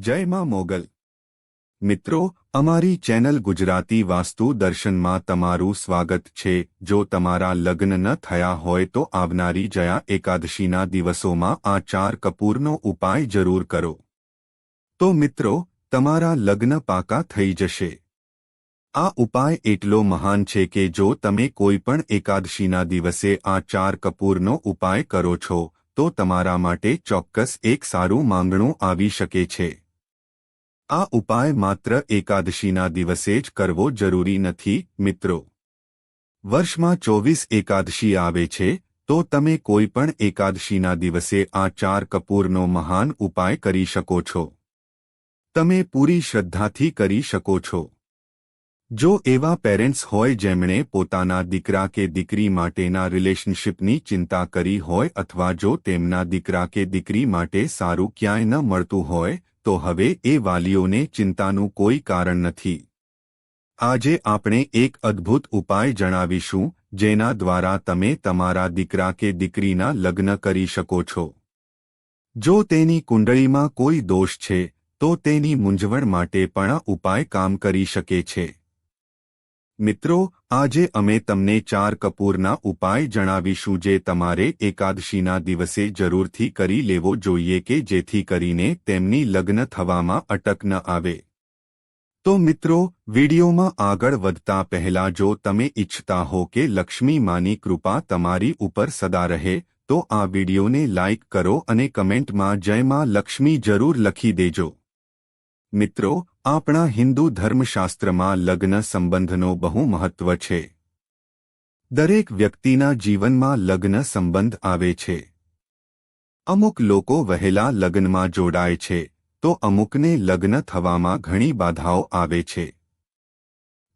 જય માં મોગલ. મિત્રો, અમારી ચેનલ ગુજરાતી વાસ્તુ દર્શનમાં તમારું સ્વાગત છે. જો તમારા લગ્ન ન થયા હોય તો આવનારી જયા એકાદશીના દિવસોમાં આ ચાર કપૂરનો ઉપાય જરૂર કરો. તો મિત્રો, તમારા લગ્ન પાકા થઈ જશે. આ ઉપાય એટલો મહાન છે કે જો તમે કોઈ પણ એકાદશીના દિવસે આ ચાર કપૂરનો ઉપાય કરો છો, તો તમારા માટે ચોક્કસ એક સારું માંગણું આવી શકે છે. આ ઉપાય માત્ર એકાદશીના દિવસે જ કરવો જરૂરી નથી, મિત્રો. વર્ષમાં ચોવીસ એકાદશી આવે છે, તો તમે કોઈ પણ એકાદશીના દિવસે આ ચાર કપૂરનો મહાન ઉપાય કરી શકો છો. તમે પૂરી શ્રદ્ધાથી કરી શકો છો. જો એવા પેરેન્ટ્સ હોય જેમણે પોતાના દીકરા કે દીકરી માટેના રિલેશનશિપની ચિંતા કરી હોય અથવા જો તેમના દીકરા કે દીકરી માટે સારું ક્યાંય ન મળતું હોય તો હવે એ વાલીઓને ચિંતાનું કોઈ કારણ નથી. આજે આપણે એક અદ્ભુત ઉપાય જણાવીશું, જેના દ્વારા તમે તમારા દીકરા કે દીકરીના લગ્ન કરી શકો છો. જો તેની કુંડળીમાં કોઈ દોષ છે, તો તેની મૂંઝવણ માટે પણ ઉપાય કામ કરી શકે છે. મિત્રો, આજે અમે તમને ચાર કપૂરના ઉપાય જણાવીશું જે તમારે એકાદશીના દિવસે જરૂરથી કરી લેવો જોઈએ કે જેથી કરીને તેમની લગ્ન થવામાં અટક ન આવે. તો મિત્રો, વિડીયોમાં આગળ વધતા પહેલા જો તમે ઇચ્છતા હો કે લક્ષ્મી માની કૃપા તમારી ઉપર સદા રહે, તો આ વિડીયોને લાઇક કરો અને કમેન્ટમાં જય માં લક્ષ્મી જરૂર લખી દેજો. મિત્રો આપણા હિન્દુ ધર્મશાસ્ત્રમાં લગ્ન સંબંધનો બહુ મહત્વ છે. દરેક વ્યક્તિના જીવનમાં લગ્ન સંબંધ આવે છે. અમુક લોકો વહેલા લગ્નમાં જોડાય છે, તો અમુકને લગ્ન થવામાં ઘણી બાધાઓ આવે છે.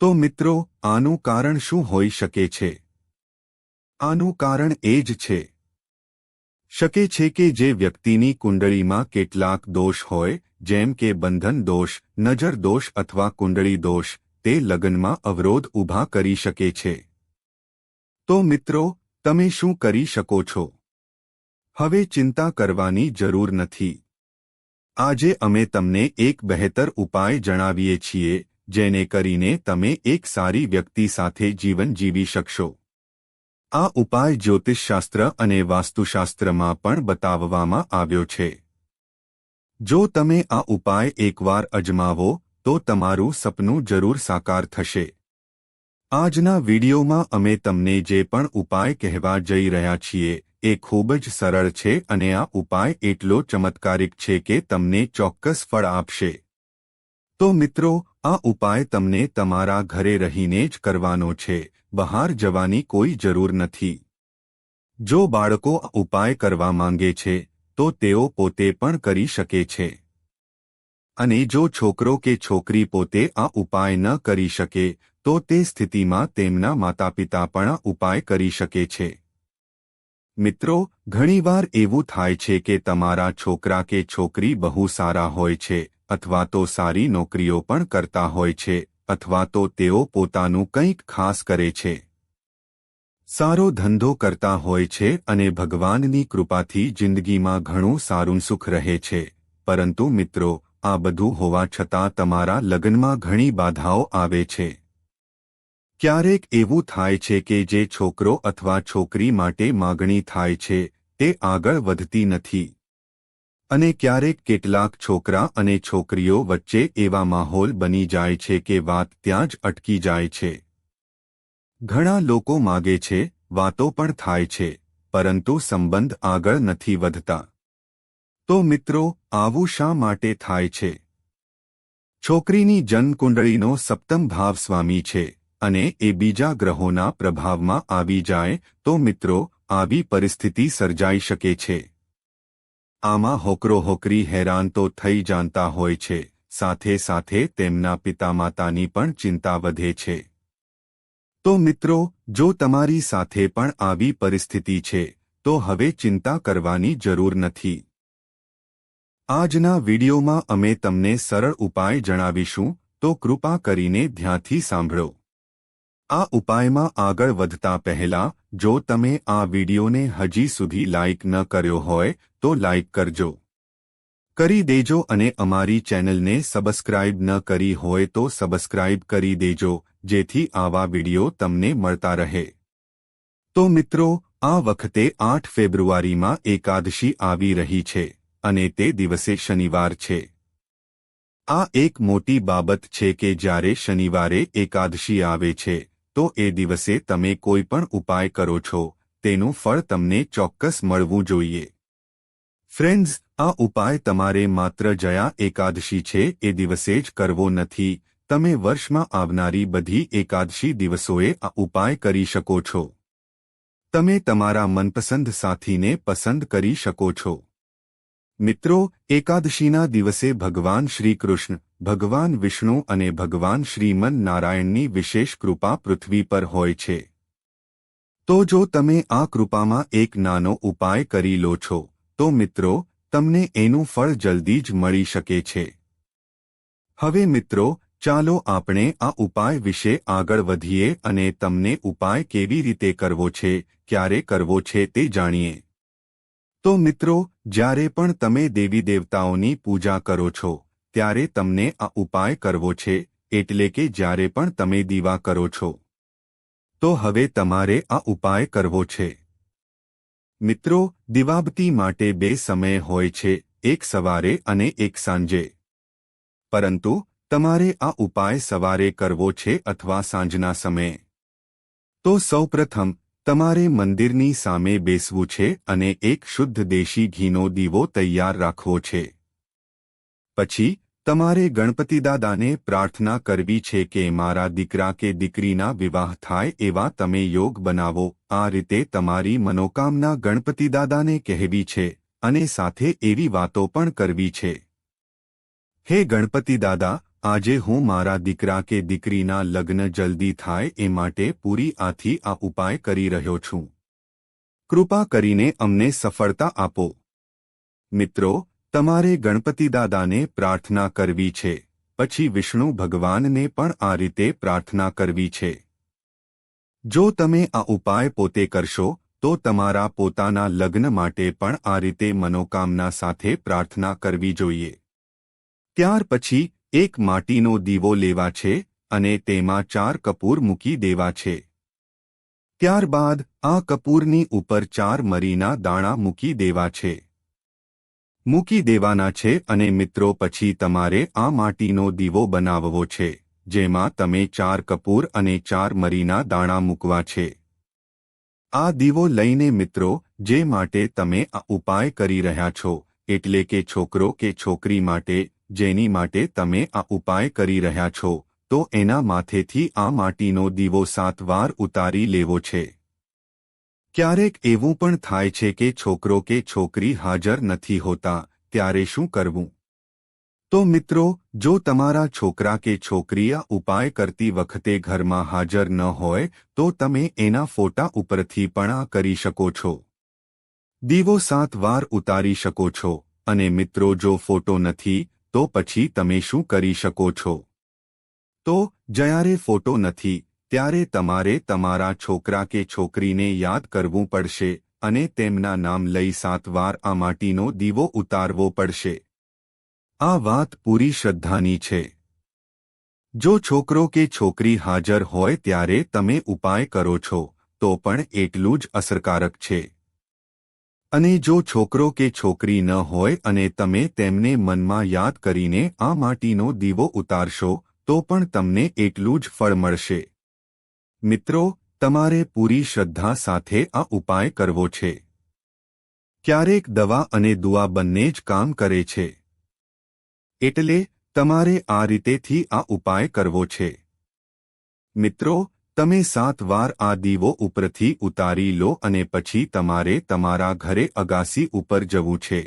તો મિત્રો, આનું કારણ શું હોઈ શકે છે? આનું કારણ એ જ છે શકે છે કે જે વ્યક્તિની કુંડળીમાં કેટલાક દોષ હોય, જેમ કે બંધન દોષ, નજર દોષ અથવા કુંડળી દોષ, તે લગ્નમાં અવરોધ ઊભા કરી શકે છે. તો મિત્રો, તમે શું કરી શકો છો? હવે ચિંતા કરવાની જરૂર નથી. આજે અમે તમને એક બહેતર ઉપાય જણાવીએ છીએ, જેને કરીને તમે એક સારી વ્યક્તિ સાથે જીવન જીવી શકશો. આ ઉપાય જ્યોતિષશાસ્ત્ર અને વાસ્તુશાસ્ત્રમાં પણ બતાવવામાં આવ્યો છે. જો તમે આ ઉપાય એકવાર અજમાવો, તો તમારું સપનું જરૂર સાકાર થશે. આજના વિડીયોમાં અમે તમને જે પણ ઉપાય કહેવા જઈ રહ્યા છીએ, એ ખૂબ જ સરળ છે અને આ ઉપાય એટલો ચમત્કારિક છે કે તમને ચોક્કસ ફળ આપશે. તો મિત્રો આ ઉપાય તમને તમારા ઘરે રહીને જ કરવાનો છે. બહાર જવાની કોઈ જરૂર નથી. જો બાળકો ઉપાય કરવા માંગે છે, તો તેઓ પોતે પણ કરી શકે છે. અને જો છોકરો કે છોકરી પોતે આ ઉપાય ન કરી શકે, તો તે સ્થિતિમાં તેમના માતાપિતા પણ ઉપાય કરી શકે છે. મિત્રો, ઘણીવાર એવું થાય છે કે તમારા છોકરા કે છોકરી બહુ સારા હોય છે અથવા તો સારી નોકરીઓ પણ કરતા હોય છે, અથવા તો તેઓ પોતાનું કંઈક ખાસ કરે છે. સારો ધંધો કરતા હોય છે અને ભગવાનની કૃપાથી જિંદગીમાં ઘણું સારું સુખ રહે છે. પરંતુ મિત્રો, આ બધું હોવા છતાં તમારા લગ્નમાં ઘણી બાધાઓ આવે છે. ક્યારેક એવું થાય છે કે જે છોકરો અથવા છોકરી માટે માગણી થાય છે, તે આગળ વધતી નથી. અને ક્યારેક કેટલાક છોકરા અને છોકરીઓ વચ્ચે એવા માહોલ બની જાય છે કે વાત ત્યાં જ અટકી જાય છે. ઘણા લોકો માગે છે, વાતો પણ થાય છે, પરંતુ સંબંધ આગળ નથી વધતા. તો મિત્રો, આવું શા માટે થાય છે? છોકરીની જન્મકુંડળીનો સપ્તમ ભાવ સ્વામી છે, અને એ બીજા ગ્રહોના પ્રભાવમાં આવી જાય, તો મિત્રો, આવી પરિસ્થિતિ સર્જાઈ શકે છે. આમાં હોકરો હોકરી હેરાન તો થઈ જાણતા હોય છે, સાથે સાથે તેમના પિતામાતાની પણ ચિંતા વધે છે. તો મિત્રો, જો તમારી સાથે પણ આવી પરિસ્થિતિ છે, તો હવે ચિંતા કરવાની જરૂર નથી. આજના વિડીયોમાં અમે તમને સરળ ઉપાય જણાવીશું, તો કૃપા કરીને ધ્યાનથી સાંભળો. આ ઉપાયમાં આગળ વધતા પહેલા, જો તમે આ વિડીયોને હજી સુધી લાઇક ન કર્યો હોય, તો લાઇક કરજો. કરી દેજો અને અમારી ચેનલને સબસ્ક્રાઇબ ન કરી હોય તો સબસ્ક્રાઇબ કરી દેજો, જેથી આવા વીડિયો તમને મળતા રહે. તો મિત્રો, આ વખતે આઠ ફેબ્રુઆરીમાં એકાદશી આવી રહી છે, અને તે દિવસે શનિવાર છે. આ એક મોટી બાબત છે કે જ્યારે શનિવારે એકાદશી આવે છે તો એ દિવસે તમે કોઈ પણ ઉપાય કરો છો, તેનું ફળ તમને ચોક્કસ મળવું જોઈએ. ફ્રેન્ડ્સ આ ઉપાય તમારે માત્ર જયા એકાદશી છે, એ દિવસે જ કરવો નથી. તમે વર્ષમાં આવનારી બધી એકાદશી દિવસોએ આ ઉપાય કરી શકો છો. તમે તમારા મનપસંદ સાથીને પસંદ કરી શકો છો. મિત્રો, એકાદશીના દિવસે ભગવાન શ્રીકૃષ્ણ, ભગવાન વિષ્ણુ અને ભગવાન શ્રીમન નારાયણની વિશેષ કૃપા પૃથ્વી પર હોય છે. તો જો તમે આ કૃપામાં એક નાનો ઉપાય કરી લો છો, તો મિત્રો, તમને એનું ફળ જલ્દી જ મળી શકે છે. હવે મિત્રો, ચાલો આપણે આ ઉપાય વિશે આગળ વધીએ અને તમને ઉપાય કેવી રીતે કરવો છે, ક્યારે કરવો છે તે જાણીએ. તો મિત્રો, જ્યારે પણ તમે દેવી દેવતાઓની પૂજા કરો છો, ત્યારે તમને આ ઉપાય કરવો છે, એટલે કે જ્યારે પણ તમે દીવા કરો છો. તો હવે તમારે આ ઉપાય કરવો છે. મિત્રો દિવાબતી માટે બે સમય હોય છે, એક સવારે અને એક સાંજે. પરંતુ, તમારે આ ઉપાય સવારે કરવો છે અથવા સાંજના સમયે. તો સૌપ્રથમ તમારે મંદિરની સામે બેસવું છે અને એક શુદ્ધ દેશી ઘીનો દીવો તૈયાર રાખવો છે. પછી, તમારે ગણપતિદાદાને પ્રાર્થના કરવી છે કે મારા દીકરા કે દીકરીના વિવાહ થાય એવા તમે યોગ બનાવો. આ રીતે તમારી મનોકામના ગણપતિદાદાને કહેવી છે અને સાથે એવી વાતો પણ કરવી છે. હે ગણપતિદાદા આજે હું મારા દીકરા કે દીકરીના લગ્ન જલ્દી થાય એ માટે પૂરી આથી આ ઉપાય કરી રહ્યો છું. કૃપા કરીને અમને સફળતા આપો. મિત્રો, તમારે ગણપતિદાદાને પ્રાર્થના કરવી છે, પછી વિષ્ણુ ભગવાનને પણ આ રીતે પ્રાર્થના કરવી છે. જો તમે આ ઉપાય પોતે કરશો, તો તમારા પોતાના લગ્ન માટે પણ આ રીતે મનોકામના સાથે પ્રાર્થના કરવી જોઈએ. ત્યાર પછી એક માટીનો દીવો લેવા છે અને તેમાં ચાર કપૂર મૂકી દેવા છે. ત્યારબાદ આ કપૂરની ઉપર ચાર મરીના દાણા મૂકી દેવા છે. મૂકી દેવાના છે અને મિત્રો પછી તમારે આ માટીનો દીવો બનાવવો છે, જેમાં તમે ચાર કપૂર અને ચાર મરીના દાણા મૂકવા છે. આ દીવો લઈને મિત્રો, જે માટે તમે આ ઉપાય કરી રહ્યા છો, એટલે કે છોકરો કે છોકરી માટે જેની માટે તમે આ ઉપાય કરી રહ્યા છો, તો એના માથેથી આ માટીનો દીવો સાત વાર ઉતારી લેવો છે. ક્યારેક એવું પણ થાય છે કે છોકરો કે છોકરી હાજર નથી હોતા, ત્યારે શું કરવું? તો મિત્રો, જો તમારા છોકરા કે છોકરી આ ઉપાય કરતી વખતે ઘરમાં હાજર ન હોય, તો તમે એના ફોટા ઉપરથી પણ આ કરી શકો છો. દીવો સાત વાર ઉતારી શકો છો, અને મિત્રો જો ફોટો નથી તો પછી તમે શું કરી શકો છો? તો, જ્યારે ફોટો નથી, ત્યારે તમારે તમારા છોકરા કે છોકરીને યાદ કરવું પડશે અને તેમના નામ લઈ સાત વાર આ માટીનો દીવો ઉતારવો પડશે. આ વાત પૂરી શ્રદ્ધાની છે. જો છોકરો કે છોકરી હાજર હોય ત્યારે તમે ઉપાય કરો છો, તો પણ એટલું જ અસરકારક છે. અને જો છોકરો કે છોકરી ન હોય અને તમે તેમને મનમાં યાદ કરીને આ માટીનો દીવો ઉતારશો, તો પણ તમને એટલું જ ફળ મળશે. મિત્રો, તમારે પૂરી શ્રદ્ધા સાથે આ ઉપાય કરવો છે. ક્યારેક દવા અને દુઆ બંને જ કામ કરે છે. એટલે તમારે આ રીતેથી આ ઉપાય કરવો છે. મિત્રો તમે સાત વાર આ દીવો ઉપરથી ઉતારી લો અને પછી તમારે તમારા ઘરે અગાસી ઉપર જવું છે.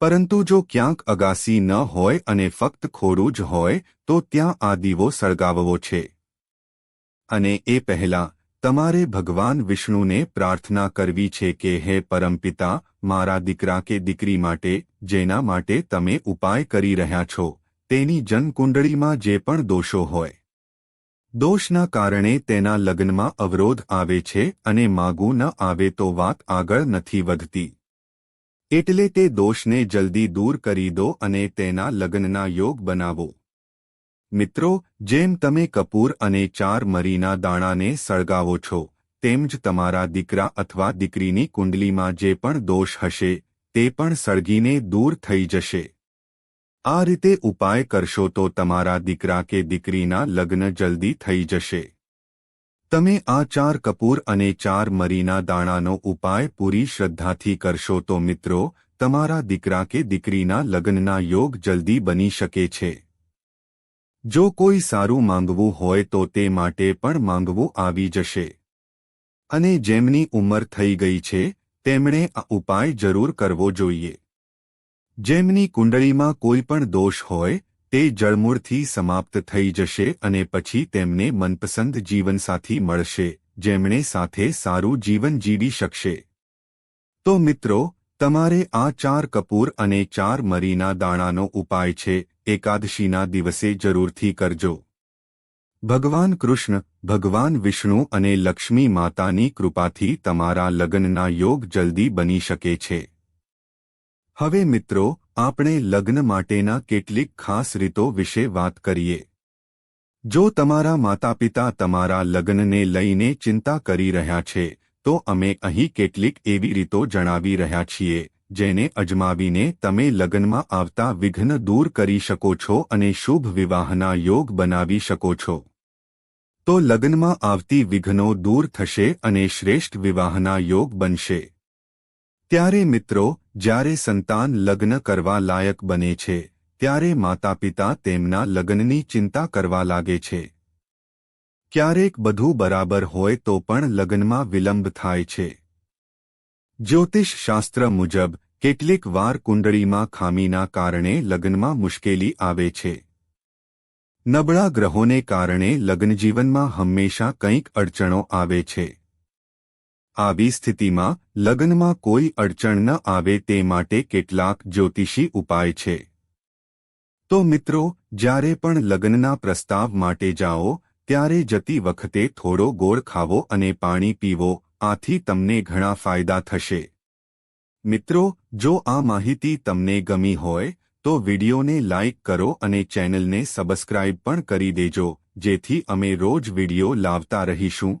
પરંતુ જો ક્યાંક અગાસી ન હોય અને ફક્ત ખોડું જ હોય, તો ત્યાં આ દીવો સળગાવવો છે. અને એ પહેલાં, તમારે ભગવાન વિષ્ણુને પ્રાર્થના કરવી છે કે, હે પરમપિતા, મારા દીકરા કે દીકરી માટે, જેના માટે તમે ઉપાય કરી રહ્યા છો, તેની જનકુંડળીમાં જે પણ દોષો હોય દોષના કારણે તેના લગ્નમાં અવરોધ આવે છે અને માગું ન આવે તો વાત આગળ નથી વધતી. એટલે તે દોષને જલ્દી દૂર કરી દો અને તેના લગ્નના યોગ બનાવો. મિત્રો, જેમ તમે કપૂર અને ચાર મરીના દાણાને સળગાવો છો, તેમ જ તમારા દીકરા અથવા દીકરીની કુંડલીમાં જે પણ દોષ હશે, તે પણ સળગીને દૂર થઈ જશે. આ રીતે ઉપાય કરશો તો તમારા દીકરા કે દીકરીના લગ્ન જલ્દી થઈ જશે. તમે આ ચાર કપૂર અને ચાર મરીના દાણાનો ઉપાય પૂરી શ્રદ્ધાથી કરશો તો મિત્રો, તમારા દીકરા કે દીકરીના લગ્નના યોગ જલ્દી બની શકે છે. જો કોઈ સારું માંગવું હોય તો તે માટે પણ માંગવું આવી જશે. અને જેમની ઉંમર થઈ ગઈ છે, તેમણે આ ઉપાય જરૂર કરવો જોઈએ. જેમની કુંડળીમાં કોઈ પણ દોષ હોય, તે જળમૂળથી સમાપ્ત થઈ જશે અને પછી તેમને મનપસંદ જીવનસાથી મળશે, જેમણે સાથે સારું જીવન જીવી શકશે. તો મિત્રો, તમારે આ ચાર કપૂર અને ચાર મરીના દાણાનો ઉપાય છે, એકાદશીના દિવસે જરૂરથી કરજો. ભગવાન કૃષ્ણ, ભગવાન વિષ્ણુ અને લક્ષ્મી માતાની કૃપાથી તમારા લગ્નના યોગ જલ્દી બની શકે છે. હવે મિત્રો, આપણે લગ્ન માટેના કેટલીક ખાસ રીતો વિશે વાત કરીએ. જો તમારા માતાપિતા તમારા લગ્નને લઈને ચિંતા કરી રહ્યા છે, તો અમે અહીં કેટલીક એવી રીતો જણાવી રહ્યા છીએ, જેને અજમાવીને તમે લગ્નમાં આવતા વિઘ્ન દૂર કરી શકો છો અને શુભ વિવાહના યોગ બનાવી શકો છો. તો લગ્નમાં આવતી વિઘ્નો દૂર થશે અને શ્રેષ્ઠ વિવાહના યોગ બનશે. ત્યારે મિત્રો, જ્યારે સંતાન લગ્ન કરવા લાયક બને છે, ત્યારે માતાપિતા તેમના લગ્નની ચિંતા કરવા લાગે છે. ક્યારેક બધું બરાબર હોય તો પણ લગ્નમાં વિલંબ થાય છે. જ્યોતિષશાસ્ત્ર મુજબ, કેટલીક વાર કુંડળીમાં ખામીના કારણે લગ્નમાં મુશ્કેલી આવે છે. નબળા ગ્રહોને કારણે લગ્નજીવનમાં હંમેશા કંઈક અડચણો આવે છે. આવી સ્થિતિમાં લગ્નમાં કોઈ અડચણ ન આવે તે માટે કેટલાક જ્યોતિષી ઉપાય છે. તો મિત્રો, જ્યારે પણ લગ્નના પ્રસ્તાવ માટે જાઓ, ત્યારે જતી વખતે થોડો ગોળ ખાવો અને પાણી પીવો, આથી તમને ઘણા ફાયદા થશે. મિત્રો, જો આ માહિતી તમને ગમી હોય, તો વિડિયોને લાઇક કરો અને ચેનલને સબસ્ક્રાઇબ પણ કરી દેજો, જેથી અમે રોજ વિડિયો લાવતા રહીશું.